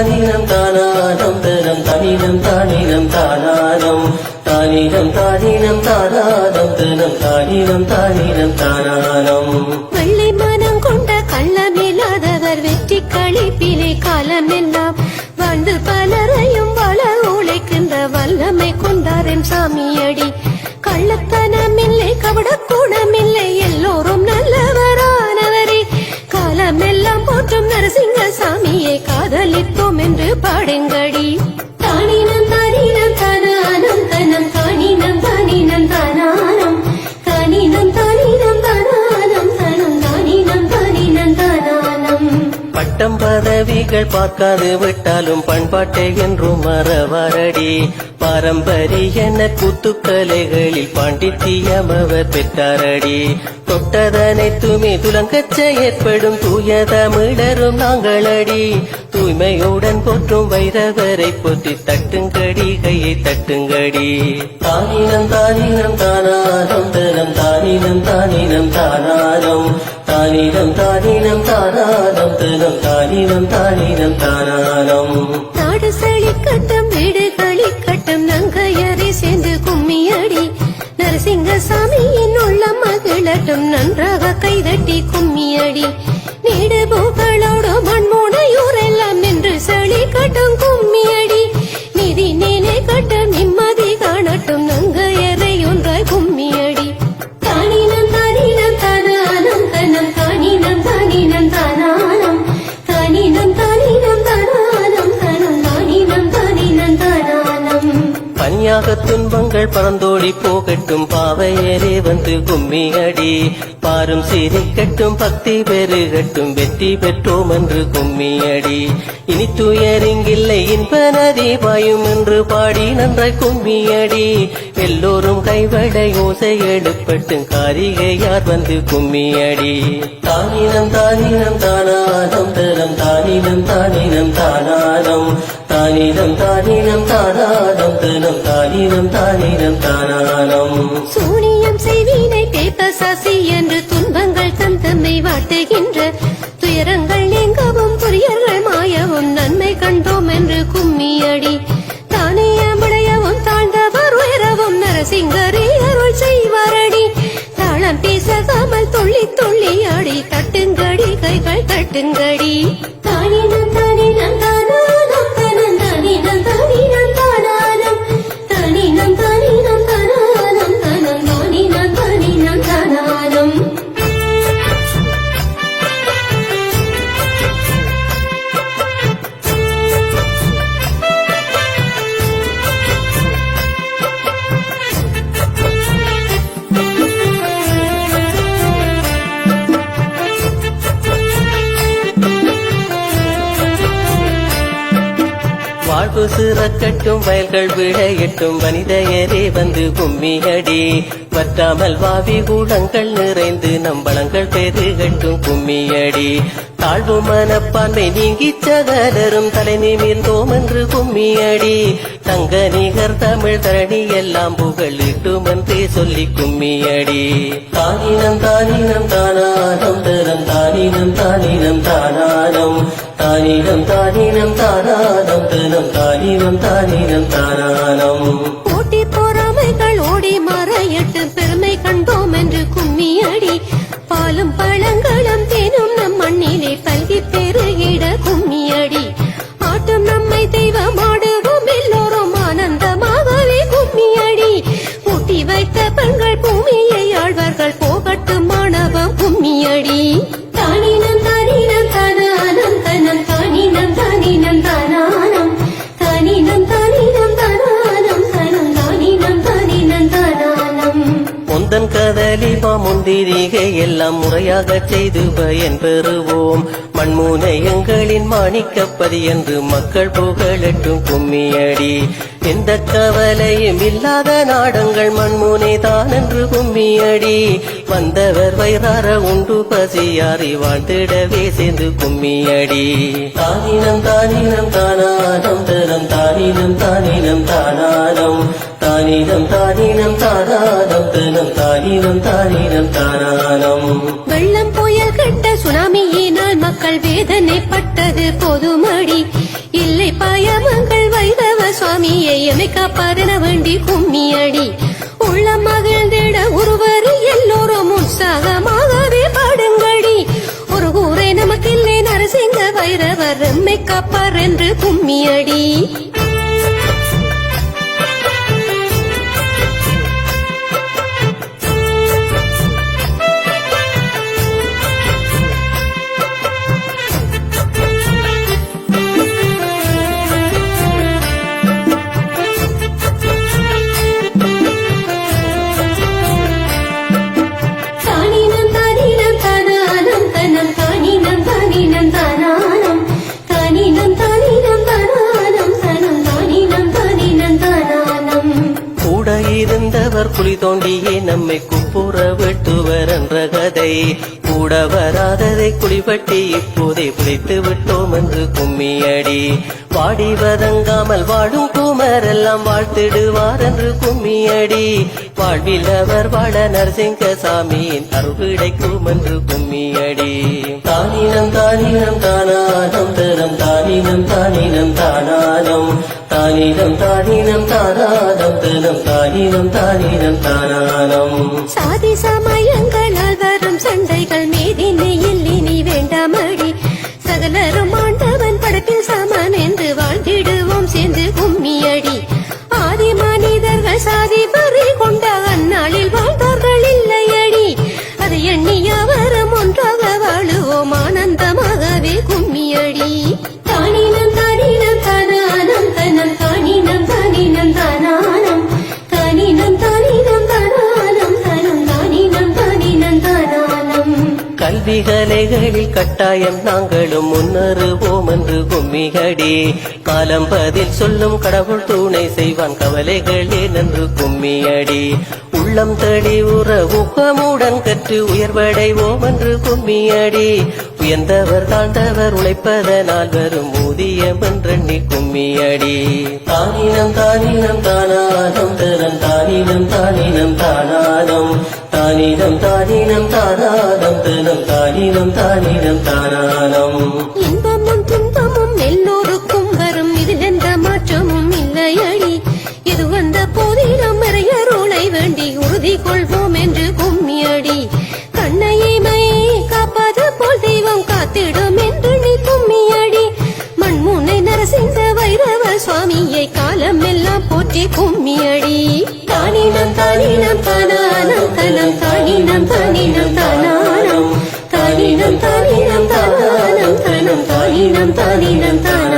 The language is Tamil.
தானினம் தானாரம் தரம் தனினம் தானினம். தானாரம் தானினம் தானினம் தானாரம் தரம் தானினம் தானினம். தானாரம் வெள்ளை மனம் கொண்ட கள்ளம் இல்லாதவர் வெற்றி கழிப்பிலே காலம் எல்லாம் வாழ்ந்து பலரையும் வள உழைக்கின்ற வல்லமை கொண்டாரன் சாமியடி. கள்ளத்தனமில்லை கபடக்கூடமில்லை எல்லோரும் காலமெல்லாம் நரசிங்க சாமியை காதலித்தோம் என்று பாடுங்கடி. தானினம் தானினம் தானானம் தனம் தானினம் தானினம் தானானம். தானினம் தானினம் தானானம் தனம் தானினம் தானினம் தானானம். பட்டம் பதவிகள் பார்க்காது விட்டாலும் பண்பாட்டை என்றும் மறவாரடி பாரம்பரியன கூத்துக்கலைகளில் பாண்டித்தியமவர் பெற்றாரடி. தொட்டதனைத்துமே துலங்கச்ச ஏற்படும் தூய தமிழரும் நாங்களடி. தூய்மையுடன் போற்றும் வைரவரை போற்றி தட்டுங்கடி கையை தட்டுங்கடி. தானினம் தானினம் தானாரம் தனம் தானினம் தானினம் தானாரம் தானினம் தானினம் தானாரம் தனம் தானினம் தானினம் தானாரம் மகிழட்டும் நன்றாக கைதட்டி கும்மியடி. நீடு புகழோடு மண்முனையூரெல்லாம் நின்று செழிக்கட்டும் கும்மியடி. பறவைகள் பறந்தோடி போகட்டும் பாவையரே வந்து கும்மி அடி பாரும் சிரிக்கட்டும் பக்தி பெருகட்டும் வெற்றி பெற்றோம் என்று கும்மி அடி இனி துயரிங்கில்லை இன்ப நதி பாயும் என்று பாடி நன்றாய் கும்மி அடி எல்லோரும் கைவட ஓசை எடுப்பட்டு காரிகையார் வந்து கும்மி அடி தானினம் தானினம் தானானம் தரம் தானினம் தானினம் தானானம் தானினம் தானினம் தானானம் தானினம் தானினம் தானானம் சூனியம் செய்வீனை பேப்ப சசி என்று துன்பங்கள் தம் தம்மை வாட்டுகின்ற. துயரங்கள் நீங்கவும் புரியற மாயவும் நன்மை கண்டோம் என்று கும்மியடி. தானியமுடையவும் தாழ்ந்தவர் உயரவும் நரசிங்கரே அருள் செய்வாரடி. தாளம் பேசாமல் துள்ளி துள்ளி ஆடி தட்டுங்கடி கைகள் தட்டுங்கடி. வாழ்வு சிறக்கட்டும் வயல்கள் விளையட்டும் மனிதையரே வந்து கும்மியடி வற்றாமல் வாவி கூடங்கள் நிறைந்து நம்பளங்கள் பெருகட்டும் கும்மியடி தாழ்வு மனப்பான்மை நீங்கி சகலரும் தலை நிமிர்ந்தோம் என்று கும்மியடி தங்க நிகர் தமிழ் தரணி எல்லாம் புகழிட்டும் என்றே சொல்லி கும்மியடி தானினம் தானினம் தானானம் தரம் தானினம் தானினம் தானானம். தானினம் தானினம் தானானம் தனம் தானினம் தானினம் தானானம் போட்டி பொறாமைகள் ஓடி மறையட்டு பெருமை கண்டோம் என்று கும்மியடி. பாலும் பழங்களும் தேனும் நம் மண்ணிலே பல்கி பெருகிட கும்மியடி. ஆட்டும் நம்மை தெய்வம் ஆடுவோம் எல்லோரும் ஆனந்தமாகவே கும்மியடி. பூட்டி வைத்த பெண்கள் பூமியை ஆழ்வார்கள் போகட்டும் மாணவம் கும்மியடி. தானினம் মন্দিরে எல்லாம் முறையாக செய்து பயன் பெறுவோம். மண்முனையங்களின் மாணிக்கப்பதி என்று மக்கள் புகழட்டும் கும்மியடி. எந்த கவலையும் இல்லாத நாடங்கள் மண்முனை தான் என்று கும்மியடி. வந்தவர் வயிறார உண்டு பசியாரி வாழ்ந்திடவே சேர்ந்து கும்மியடி. தானினம் தானினம் தானானம் தரம் தானினம் தானினம் தானானம் தானினம் தானினம் தானானம் தனம் தானினம் தானினம் தானானம் வெள்ளம். புயல் கட்ட சுனாமியினால் மக்கள் வேதனை பட்டது பொதுமடி. இல்லை பயமங்கள் வைதவ சுவாமியை எமை காப்பாதன வேண்டி கும்மியடி. உள்ள மகிழ்ந்திட ஒருவர் எல்லோரும் உற்சாகமாகவே பாடுங்கடி. ஒரு ஊரை நமக்கில்லை நரசிங்க வைரவர் எம்மை காப்பார் என்று கும்மியடி. இருந்தவர் குழி தோண்டியே நம்மை குப்புற வெட்டுவர் என்ற கதை. கூட வராததை குடிபட்டி இப்போதே பிடித்து விட்டோம் என்று கும்மியடி. வாடி வதங்காமல் வாடும் குமரெல்லாம் வாழ்த்திடுவார் என்று கும்மியடி. வாழ்வில் அவர் வாழ நரசிங்க சாமியின் அருள் கிடைக்கும் என்று கும்மியடி. தானினம் தானினம் தானானம் தரம் தானினம் தானினம் தானானம் தானினம் தானினம் தானானம் தனம் தானினம் தானினம் தானானம் கல்வி கலைகளில் கட்டாயம் நாங்களும் முன்னேறுவோம் என்று கும்மியடி காலம் பதில் சொல்லும் கடவுள் துணை செய்வான் கவலைகள் ஏனென்று கும்மியடி. உள்ளம் தெளிவுற ஊக்கமுடன் கற்று உயர்வடைவோம் என்று கும்மியடி. உயர்ந்தவர் தாழ்ந்தவர் உழைப்பதனால் வரும் ஊதியம் என்றெண்ணி கும்மியடி. தானினம் தானினம் தானானம் தரம் தானினம் தானினம் தானானம் தானினம் தானினம் தானானம் தனம் தானினம் தானினம் தானானம் இன்பமும் துன்பமும் எல்லோருக்கும் வரும். இதில் எந்த மாற்றமும் இல்லையடி. இது வந்த போதிலும் இறையருளை வேண்டி உறுதி கொள்வோம். எல்லாம் கும்மி அடி தானினம் தானினம் தானானம் தனம் தானினம் தானினம் தானானம். தானினம் தானினம் தானானம் தனம் தானினம் தானினம் தான